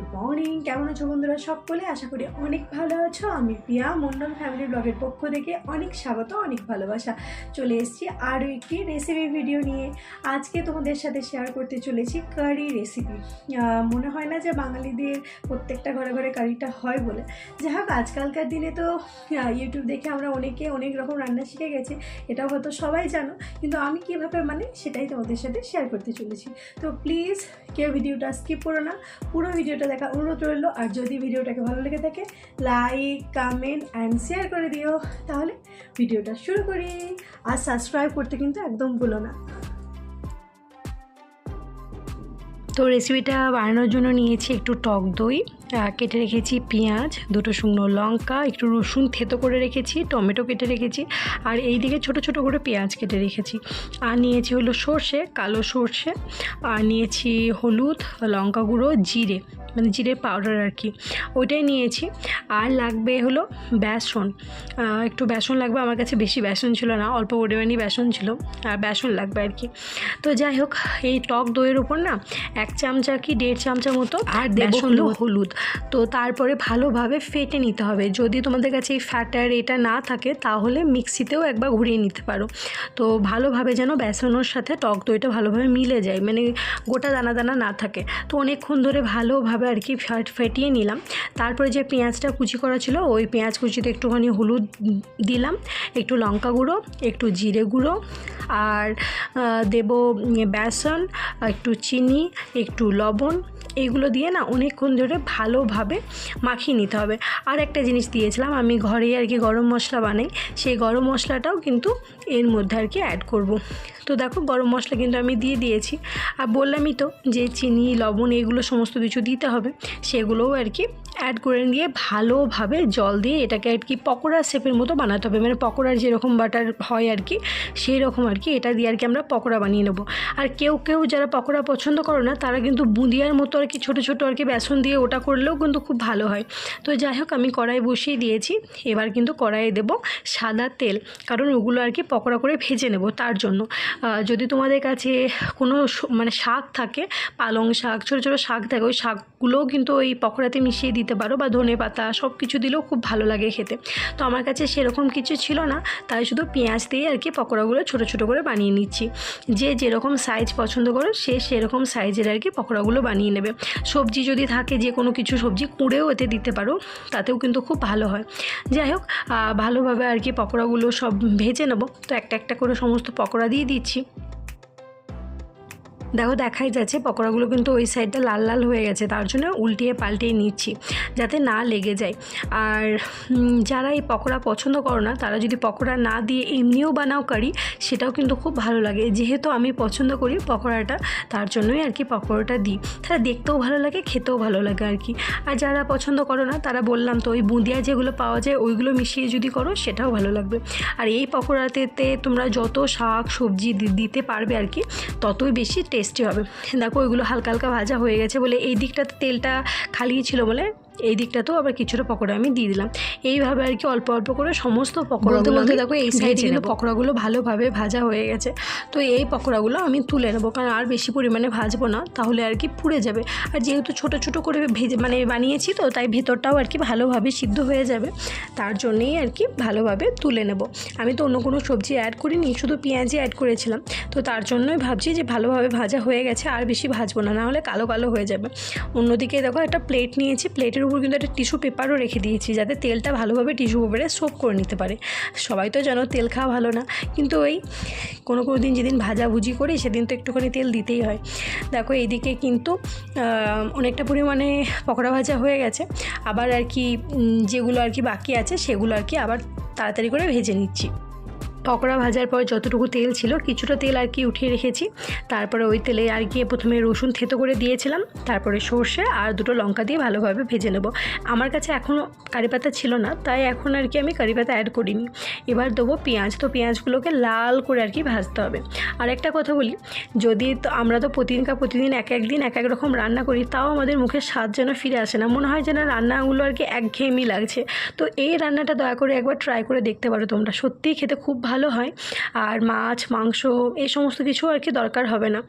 Good morning কেমন আছো বন্ধুরা সকলে? আশা করি অনেক ভালো আছো। আমি প্রিয়া মন্ডল ফ্যামিলি ব্লগের পক্ষ থেকে অনেক স্বাগত, অনেক ভালোবাসা। চলে এসেছি আরও একটি রেসিপি ভিডিও নিয়ে। আজকে তোমাদের সাথে শেয়ার করতে চলেছি কারি রেসিপি মনে হয় না যে বাঙালিদের প্রত্যেকটা ঘরে ঘরে কারিটা হয় বলে। যাই হোক, আজকালকার দিনে তো ইউটিউব দেখে আমরা অনেকে অনেক রকম রান্না শিখে গেছি, এটাও হয়তো সবাই জানো। কিন্তু আমি কীভাবে মানে সেটাই তোমাদের সাথে শেয়ার করতে চলেছি। তো প্লিজ কেউ ভিডিওটা স্কিপ করো না। পুরো ভিডিওটা দেখা অনুরোধ রইল। আর যদি ভিডিওটাকে ভালো লেগে থাকে লাইক কমেন্ট অ্যান্ড শেয়ার করে দিও। তাহলে ভিডিওটা শুরু করি। আর সাবস্ক্রাইব করতে কিন্তু একদম ভুলো না। তো রেসিপিটা বানানোর জন্য নিয়েছি একটু টক দই। কেটে রেখেছি পেঁয়াজ দুটো শুকনো লঙ্কা একটু রসুন থেতো করে রেখেছি টমেটো কেটে রেখেছি আর এই দিকে ছোট ছোট করে পেঁয়াজ কেটে রেখেছি। আর নিয়েছি হলো সর্ষে কালো সর্ষে আর নিয়েছি হলুদ লঙ্কা গুঁড়ো জিরে মানে জিরে পাউডার আর কি। ওইটাই নিয়েছি। আর লাগবে হলো বেসন। একটু বেসন লাগবে আমার কাছে বেশি বেসন ছিল না অল্প পরিমাণই বেসন ছিল আর বেসন লাগবে আর কি। তো যাই হোক এই টক দইয়ের উপর না এক চামচা কি দেড় চামচা মতো আর দেবো হলো হলুদ। তো তারপরে ভালোভাবে ফেটে নিতে হবে। যদি তোমাদের কাছে এই ফ্যাটার এটা না থাকে, তাহলে মিক্সিতেও একবার ঘুরিয়ে নিতে পারো। তো ভালোভাবে যেন বেসনের সাথে টক দইটা ভালোভাবে মিলে যায় মানে গোটা দানা দানা না থাকে। তো অনেকক্ষণ ধরে ভালোভাবে আর কি ফ্যাট ফেটিয়ে নিলাম। তারপরে যে পেঁয়াজটা কুচি করা ছিল, ওই পেঁয়াজ কুচিতে একটুখানি হলুদ দিলাম, একটু লঙ্কা গুঁড়ো, একটু জিরে গুঁড়ো, আর দেবো বেসন, একটু চিনি, একটু লবণ এইগুলো দিয়ে না অনেকক্ষণ ধরে ভালোভাবে মাখিয়ে নিতে হবে। আর একটা জিনিস দিয়েছিলাম, আমি ঘরে আর কি গরম মশলা বানাই, সেই গরম মশলাটাও কিন্তু এর মধ্যে আর কি অ্যাড করব। তো দেখো গরম মশলা কিন্তু আমি দিয়ে দিয়েছি। আর বললামই তো যে চিনি, লবণ, এগুলো সমস্ত কিছু দিতে হবে, সেগুলোও আর কি অ্যাড করে নিয়ে ভালোভাবে জল দিয়ে এটাকে আর কি পকোড়া শেপের মতো বানাতে হবে। মানে পকোড়ার যেরকম বাটার হয় আর কি সেই রকম আর কি এটা দিয়ে আর কি আমরা পকোড়া বানিয়ে নেব। আর কেউ কেউ যারা পকোড়া পছন্দ করো না, তারা কিন্তু বুঁদিয়ার মতো আর কি ছোটো ছোটো আর কি বেসন দিয়ে ওটা করলেও কিন্তু খুব ভালো হয়। তো যাই হোক, আমি কড়াই বসিয়ে দিয়েছি। এবার কিন্তু কড়াইয়ে দেবো সাদা তেল, কারণ ওগুলো আর কি পকোড়া করে ভেজে নেব তার জন্য। যদি তোমাদের কাছে কোনো মানে শাক থাকে, পালং শাক, ছোটো ছোটো শাক থাকে, ওই শাকগুলোও কিন্তু ওই পকোড়াতে মিশিয়ে দিতে পারো বা ধনে পাতা সব কিছু দিলেও খুব ভালো লাগে খেতে। তো আমার কাছে সেরকম কিছু ছিল না, তাই শুধু পেঁয়াজ দিয়ে আর কি পকোড়াগুলো ছোটো ছোটো করে বানিয়ে নিচ্ছি। যে যেরকম সাইজ পছন্দ করো, সে সেরকম সাইজের আর কি পকোড়াগুলো বানিয়ে নেবে। সবজি যদি থাকে যে কোনো কিছু সবজি কুঁড়েও এতে দিতে পারো, তাতেও কিন্তু খুব ভালো হয়। যাই হোক ভালোভাবে আর কি পকোড়াগুলো সব ভেজে নেব। তো একটা একটা করে সমস্ত পকোড়া দিয়ে দিচ্ছি। দেখো দেখাই যাচ্ছে, পকোড়াগুলো কিন্তু ওই সাইডটা লাল লাল হয়ে গেছে, তার জন্য উল্টিয়ে পাল্টিয়ে নিচ্ছি, যাতে না লেগে যায়। আর যারা এই পকোড়া পছন্দ করো না, তারা যদি পকোড়া না দিয়ে এমনিও বানাও কারি সেটাও কিন্তু খুব ভালো লাগে। যেহেতু আমি পছন্দ করি পকোড়াটা, তার জন্যই আর কি পকোড়াটা দিই। তারা দেখতেও ভালো লাগে, খেতেও ভালো লাগে আর কি। আর যারা পছন্দ করো না, তারা বললাম তো, ওই বুঁদিয়া যেগুলো পাওয়া যায়, ওইগুলো মিশিয়ে যদি করো, সেটাও ভালো লাগবে। আর এই পকোড়াতে তোমরা যত শাক, সবজি দিতে পারবে আর কি, ততই বেশি টেস্টি হবে। দেখো, ওইগুলো হালকা হালকা ভাজা হয়ে গেছে বলে এই দিকটাতে তেলটা খালি ছিল বলে এই দিকটাতেও আবার কিছুটা পকোড়া আমি দিয়ে দিলাম। এইভাবে আর কি অল্প অল্প করে সমস্ত পকোড়া বলতে দেখো এই সাইডে কিন্তু পকোড়াগুলো ভালোভাবে ভাজা হয়ে গেছে। তো এই পকোড়াগুলো আমি তুলে নেব কারণ আর বেশি পরিমাণে ভাজবো না তাহলে আর কি পুড়ে যাবে। আর যেহেতু ছোট ছোট করে ভেজে মানে বানিয়েছি তো তাই ভেতরটাও আর কি ভালোভাবে সিদ্ধ হয়ে যাবে। তার জন্যেই আর কি ভালোভাবে তুলে নেব। আমি তো অন্য কোনো সবজি অ্যাড করিনি শুধু পেঁয়াজই অ্যাড করেছিলাম। তো তার জন্যই ভাবছি যে ভালোভাবে ভাজা হয়ে গেছে আর বেশি ভাজবো না নাহলে কালো কালো হয়ে যাবে। অন্যদিকে দেখো একটা প্লেট নিয়েছি প্লেটের উপর কিন্তু একটা টিস্যু পেপারও রেখে দিয়েছি যাতে তেলটা ভালোভাবে টিস্যু পেপারে সোপ করে নিতে পারে। সবাই তো জানো তেল খাওয়া ভালো না। কিন্তু ওই কোনো কোনো দিন যেদিন ভাজাভুজি করি সেদিন তো একটুখানি তেল দিতেই হয়। দেখো এইদিকে কিন্তু অনেকটা পরিমাণে পকোড়া ভাজা হয়ে গেছে। আবার আর কি যেগুলো আর কি বাকি আছে সেগুলো আর কি আবার তাড়াতাড়ি করে ভেজে নিচ্ছি। পকোড়া ভাজার পর যতটুকু তেল ছিল, কিছুটা তেল আর কি উঠিয়ে রেখেছি। তারপরে ওই তেলে আর গিয়ে প্রথমে রসুন থেতো করে দিয়েছিলাম। তারপরে সর্ষে আর দুটো লঙ্কা দিয়ে ভালোভাবে ভেজে নেব। আমার কাছে এখনও কারি পাতা ছিল না, তাই এখন আর কি আমি কারি পাতা অ্যাড করিনি। এবার দেবো পেঁয়াজ, তো পেঁয়াজগুলোকে লাল করে আর কি ভাজতে হবে। আর একটা কথা বলি, যদি তো আমরা তো প্রতিদিনকার প্রতিদিন এক এক দিন এক এক রকম রান্না করি, তাও আমাদের মুখের স্বাদ যেন ফিরে আসে না। মনে হয় যেন রান্নাগুলো আর কি একঘেয়েমি লাগছে। তো এই রান্নাটা দয়া করে একবার ট্রাই করে দেখতে পারো তোমরা। সত্যিই খেতে খুব ভালো হয়। আর মাছ, মাংস এই সমস্ত কিছু আর কি দরকার হবে না।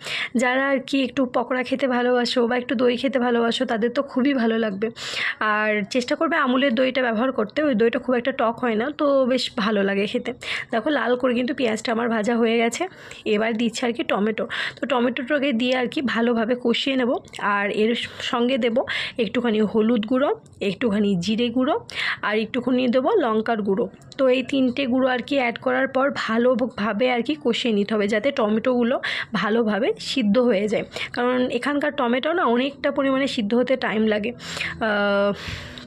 যারা আর কি একটু পকোড়া খেতে ভালোবাসো বা একটু দই খেতে ভালোবাসো তাদের তো খুবই ভালো লাগবে। আর চেষ্টা করবে আমুলের দইটা ব্যবহার করতে, ওই দইটা খুব একটা টক হয় না, তো বেশ ভালো লাগে খেতে। দেখো লাল করে কিন্তু পেঁয়াজটা আমার ভাজা হয়ে গেছে, এবার দিচ্ছে আর কি টমেটো। তো টমেটোটাকে দিয়ে আর কি ভালোভাবে কষিয়ে নেব, আর এর সঙ্গে দেব একটুখানি হলুদ গুঁড়ো, একটুখানি জিরে গুঁড়ো, আর একটুখানি দেবো লঙ্কার গুঁড়ো। তো এই তিনটে গুঁড়ো আর কি অ্যাড করার পর ভালোভাবে আর কি কষিয়ে নিতে হবে যাতে টমেটোগুলো ভালোভাবে সিদ্ধ হয়ে যায়। কারণ এখানকার টমেটো না অনেকটা পরিমাণে সিদ্ধ হতে টাইম লাগে।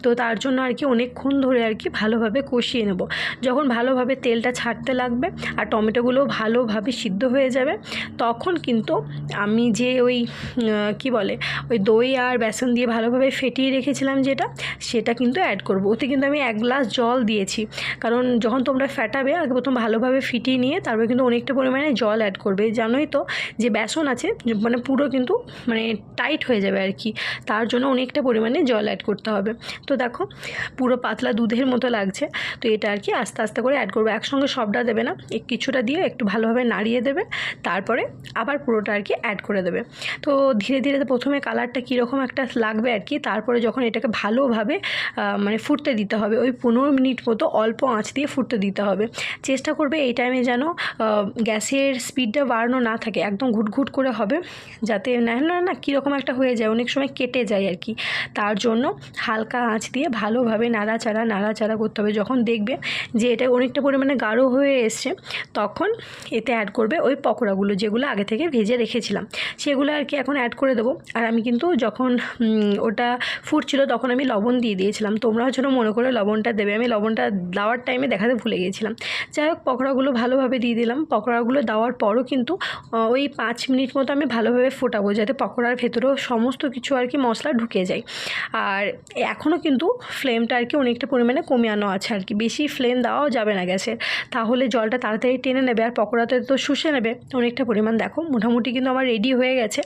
তো তার জন্য আর কি অনেকক্ষণ ধরে আর কি ভালোভাবে কষিয়ে নেব। যখন ভালোভাবে তেলটা ছাড়তে লাগবে আর টমেটোগুলো ভালোভাবে সিদ্ধ হয়ে যাবে, তখন কিন্তু আমি যে ওই কি বলে, ওই দই আর বেসন দিয়ে ভালোভাবে ফেটিয়ে রেখেছিলাম যেটা, সেটা কিন্তু অ্যাড করব। ওতে কিন্তু আমি এক গ্লাস জল দিয়েছি। কারণ যখন তোমরা ফেটাবে, আগে প্রথম ভালোভাবে ফিটিয়ে নিয়ে তারপরে কিন্তু অনেকটা পরিমাণে জল অ্যাড করবে। জানোই তো যে বেসন আছে মানে পুরো কিন্তু মানে টাইট হয়ে যাবে আর কি। তার জন্য অনেকটা পরিমাণে জল অ্যাড করতে হবে। তো দেখো, পুরো পাতলা দুধের মতো লাগছে। তো এটা আর কি আস্তে আস্তে করে অ্যাড করব। একসঙ্গে সবটা দেবে না কিছুটা দিয়ে একটু ভালোভাবে নাড়িয়ে দেবে, তারপরে আবার পুরোটা আর কি অ্যাড করে দেবে। তো ধীরে ধীরে প্রথমে কালারটা কীরকম একটা লাগবে আর কি, তারপরে যখন এটাকে ভালোভাবে মানে ফুটতে দিতে হবে, ওই পনেরো মিনিট মতো অল্প আঁচ দিয়ে ফুটতে দিতে হবে। চেষ্টা করবে এই টাইমে যেন গ্যাসের স্পিডটা বাড়ানো না থাকে, একদম ঘুটঘুট করে হবে, যাতে না না না, কীরকম একটা হয়ে যায়, অনেক সময় কেটে যায় আর কি। তার জন্য হালকা আঁচ দিয়ে ভালোভাবে নাড়াচাড়া নাড়াচাড়া করতে হবে। যখন দেখবে যে এটা অনেকটা পরিমাণে গাঢ় হয়ে এসছে, তখন এতে অ্যাড করবে ওই পকোড়াগুলো যেগুলো আগে থেকে ভেজে রেখেছিলাম। সেগুলো আর কি এখন অ্যাড করে দেবো। আর আমি কিন্তু যখন ওটা ফুটছিল তখন আমি লবণ দিয়ে দিয়েছিলাম। তোমরাও যেন মনে করে লবণটা দেবে। আমি লবণটা দেওয়ার টাইমে দেখাতে ভুলে গিয়েছিলাম। যাই হোক, পকোড়াগুলো ভালোভাবে দিয়ে দিলাম। পকোড়াগুলো দেওয়ার পরও কিন্তু ওই পাঁচ মিনিট মতো আমি ভালোভাবে ফোটাবো যাতে পকোড়ার ভেতরেও সমস্ত কিছু আর কি মশলা ঢুকে যায়। আর এখনও কিন্তু ফ্লেমটা আর কি অনেকটা পরিমাণে কমিয়ানো আছে আর কি বেশি ফ্লেম দেওয়াও যাবে না গ্যাসের তাহলে জলটা তাড়াতাড়ি টেনে নেবে আর পকোড়াতে তো শুষে নেবে। অনেকটা পরিমাণ দেখো। মোটামুটি কিন্তু আমার রেডি হয়ে গেছে।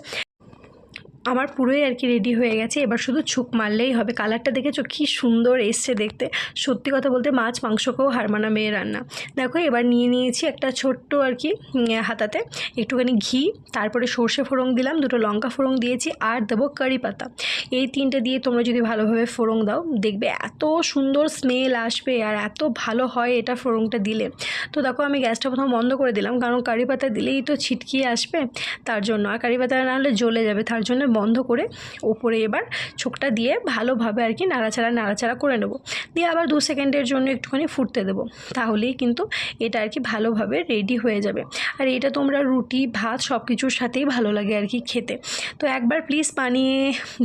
আমার পুরোই আর কি রেডি হয়ে গেছে। এবার শুধু ছুক মারলেই হবে। কালারটা দেখেছ? কী সুন্দর এসছে দেখতে। সত্যি কথা বলতে মাছ, মাংসকেও হার মানাবে রান্না। দেখো, এবার নিয়ে নিয়েছি একটা ছোট্ট আর কি হাতাতে একটুখানি ঘি, তারপরে সর্ষে ফোড়ং দিলাম, দুটো লঙ্কা ফোড়ং দিয়েছি আর দেবো কারি পাতা। এই তিনটে দিয়ে তোমরা যদি ভালোভাবে ফোড়ং দাও, দেখবে এত সুন্দর স্মেল আসবে আর এত ভালো হয় এটা ফোড়ংটা দিলে। তো দেখো, আমি গ্যাসটা প্রথম বন্ধ করে দিলাম, কারণ কারি পাতা দিলেই তো ছিটকিয়ে আসবে, তার জন্য। আর কারি পাতা না হলে জ্বলে যাবে, তার জন্য বন্ধ করে ওপরে এবার ছোকটা দিয়ে ভালোভাবে আর কি নাড়াচাড়া নাড়াচাড়া করে নেব। দিয়ে আবার দু সেকেন্ডের জন্য একটুখানি ফুটতে দেবো। তাহলেই কিন্তু এটা আর কি ভালোভাবে রেডি হয়ে যাবে। আর এটা তোমরা রুটি, ভাত সব কিছুর সাথেই ভালো লাগে আর কি খেতে। তো একবার প্লিজ বানিয়ে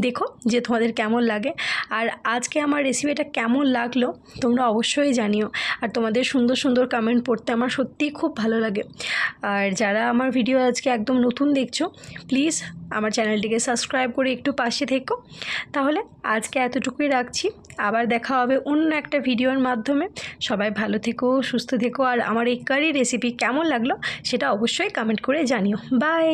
দেখো যে তোমাদের কেমন লাগে। আর আজকে আমার রেসিপিটা কেমন লাগল তোমরা অবশ্যই জানিও। আর তোমাদের সুন্দর সুন্দর কমেন্ট পড়তে আমার সত্যিই খুব ভালো লাগে। আর যারা আমার ভিডিও আজকে একদম নতুন দেখছ প্লিজ আমার চ্যানেলটিকে সাবস্ক্রাইব করে একটু পাশে থেকো। তাহলে আজকে এতটুকুই রাখছি। আবার দেখা হবে অন্য একটা ভিডিওর মাধ্যমে। সবাই ভালো থেকো, সুস্থ থেকো। আর আমার এই কারি রেসিপি কেমন লাগল সেটা অবশ্যই কমেন্ট করে জানিও। বাই